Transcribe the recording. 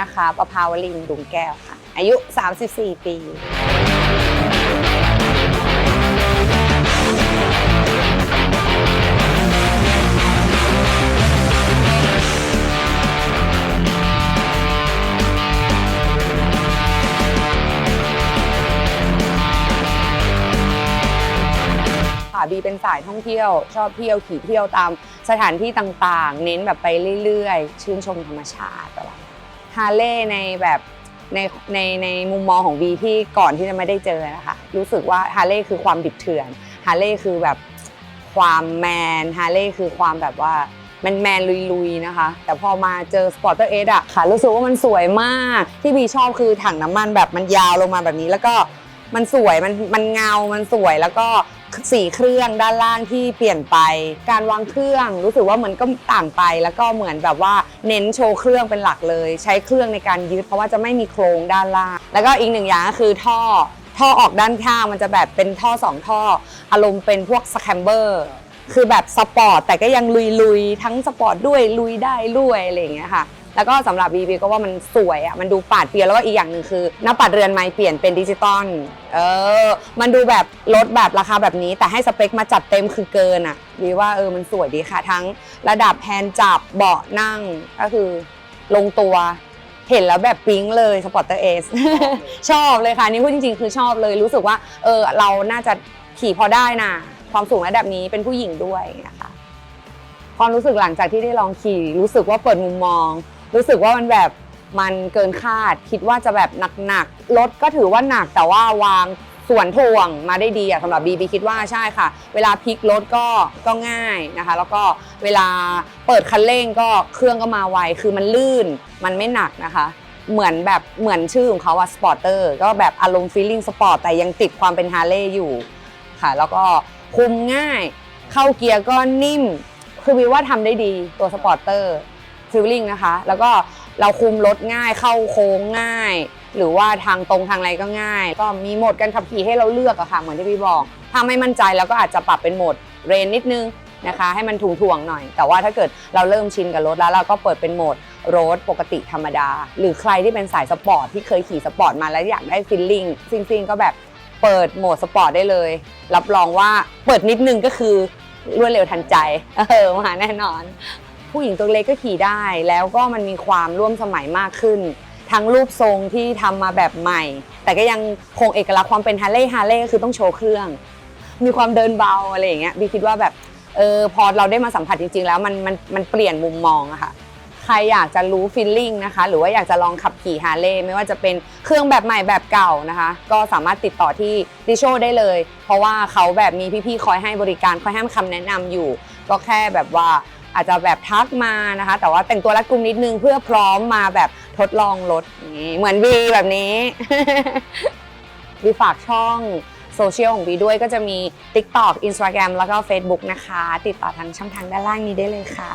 นะคะประภาวลินดุงแก้วค่ะ อายุ 34 ปีค่ะบีเป็นสายท่องเที่ยว ชอบเที่ยวขี่เที่ยวตามสถานที่ต่างๆ เน้นแบบไปเรื่อยๆ ชื่นชมธรรมชาติอะไรฮาร์เลย์ในแบบในในในมุมมองของบีที่ก่อนที่จะไม่ได้เจอนะคะรู้สึกว่าฮาร์เลย์คือความดิบเถื่อนฮาร์เลย์คือแบบความแมนฮาร์เลย์คือความแบบว่าแมนแมนลุยๆนะคะ แต่พอมาเจอสปอร์เตอร์เอสอะค่ะ รู้สึกว่ามันสวยมาก ที่บีชอบคือถังน้ำมันแบบมันยาวลงมาแบบนี้ แล้วก็มันสวยมันมันเงา มันสวยแล้วก็ สีเครื่องด้านล่างที่เปลี่ยนไป การวางเครื่องรู้สึกว่ามันก็ต่างไป แล้วก็เหมือนแบบว่าเน้นโชว์เครื่องเป็นหลักเลย ใช้เครื่องในการยึดเพราะว่าจะไม่มีโครงด้านล่าง แล้วก็อีกหนึ่งอย่างก็คือท่อท่อออกด้านข้างมันจะแบบเป็นท่อสองท่อ อารมณ์เป็นพวกสแคมเบอร์คือแบบสปอร์ตแต่ก็ยังลุยๆ ทั้งสปอร์ตด้วยลุยได้ด้วยอะไรอย่างเงี้ยค่ะ แล้วก็สำหรับ BB ก็ว่ามันสวยอะมันดูปาดเปียแล้วก็อีกอย่างหนึ่งคือหน้าปัดเรือนไม้เปลี่ยนเป็นดิจิตอลเออ มันดูแบบลดแบบราคาแบบนี้ แต่ให้สเปคมาจัดเต็มคือเกินอะวีว่าเออมันสวยดีค่ะ ทั้งระดับแฮนด์จับเบาะนั่งก็คือลงตัวเห็นแล้วแบบปิ๊งเลยสปอร์ตเตอร์เอสชอบเลยค่ะนี่พูดจริงๆ คือชอบเลยรู้สึกว่าเออเราน่าจะขี่พอได้นะความสูงระดับนี้เป็นผู้หญิงด้วยอย่างเงี้ยค่ะความรู้สึกหลังจากที่ได้ลองขี่รู้สึกว่าเปิดมุมมอง รู้สึกว่ามันแบบมันเกินคาด คิดว่าจะแบบหนักๆรถก็ถือว่าหนักแต่ว่าวางส่วนถ่วงมาได้ดีอะสำหรับบีบีคิดว่าใช่ค่ะ เวลาพลิกรถก็ก็ง่ายนะคะ แล้วก็เวลาเปิดคันเร่งก็เครื่องก็มาไวคือมันลื่นมันไม่หนักนะคะเหมือนแบบเหมือนชื่อของเขาอะสปอร์เตอร์ก็แบบอารมณ์ฟีลลิ่งสปอร์ตแต่ยังติดความเป็นฮาร์เลย์อยู่ค่ะ แล้วก็คุมง่าย เข้าเกียร์ก็นิ่ม คือวิวว่าทำได้ดีตัวสปอร์เตอร์ ฟิลลิ่งนะคะ แล้วก็เราคุมรถง่ายเข้าโค้งง่าย หรือว่าทางตรงทางอะไรก็ง่าย ก็มีโหมดการขับขี่ให้เราเลือกอะค่ะเหมือนที่พี่บอกถ้าไม่มั่นใจเราก็อาจจะปรับเป็นโหมดเรนนิดนึงนะคะ ให้มันถ่วงๆหน่อย แต่ว่าถ้าเกิดเราเริ่มชินกับรถแล้วเราก็เปิดเป็นโหมดโรดปกติธรรมดา หรือใครที่เป็นสายสปอร์ตที่เคยขี่สปอร์ตมาแล้วอยากได้ฟิลลิ่งซิ่งๆก็แบบเปิดโหมดสปอร์ตได้เลย รับรองว่าเปิดนิดนึงก็คือรวดเร็วทันใจ เออมาแน่นอน ผู้หญิงตัวเล็กก็ขี่ได้ แล้วก็มันมีความร่วมสมัยมากขึ้น ทั้งรูปทรงที่ทำมาแบบใหม่ แต่ก็ยังคงเอกลักษณ์ความเป็นฮาร์เลย์ฮาร์เลย์ก็คือต้องโชว์เครื่อง มีความเดินเบาอะไรอย่างเงี้ยบีคิดว่าแบบเออพอเราได้มาสัมผัสจริง ๆ แล้วมันมันมันเปลี่ยนมุมมองอะค่ะใครอยากจะรู้ฟีลลิ่งนะคะ หรือว่าอยากจะลองขับขี่ฮาร์เลย์ไม่ว่าจะเป็นเครื่องแบบใหม่แบบเก่านะคะ ก็สามารถติดต่อที่ดิโชได้เลย เพราะว่าเขาแบบมีพี่ๆ คอยให้บริการ คอยให้คำแนะนำอยู่ ก็แค่แบบว่า อาจจะแบบทักมานะคะ แต่ว่าแต่งตัวรัดกุมนิดนึงเพื่อพร้อมมาแบบทดลองรถนี้เหมือนวีแบบนี้วีฝากช่องโซเชียลของวีด้วยก็จะมี TikTok Instagram แล้วก็ Facebook นะคะ ติดต่อทางช่องทางด้านล่างนี้ได้เลยค่ะ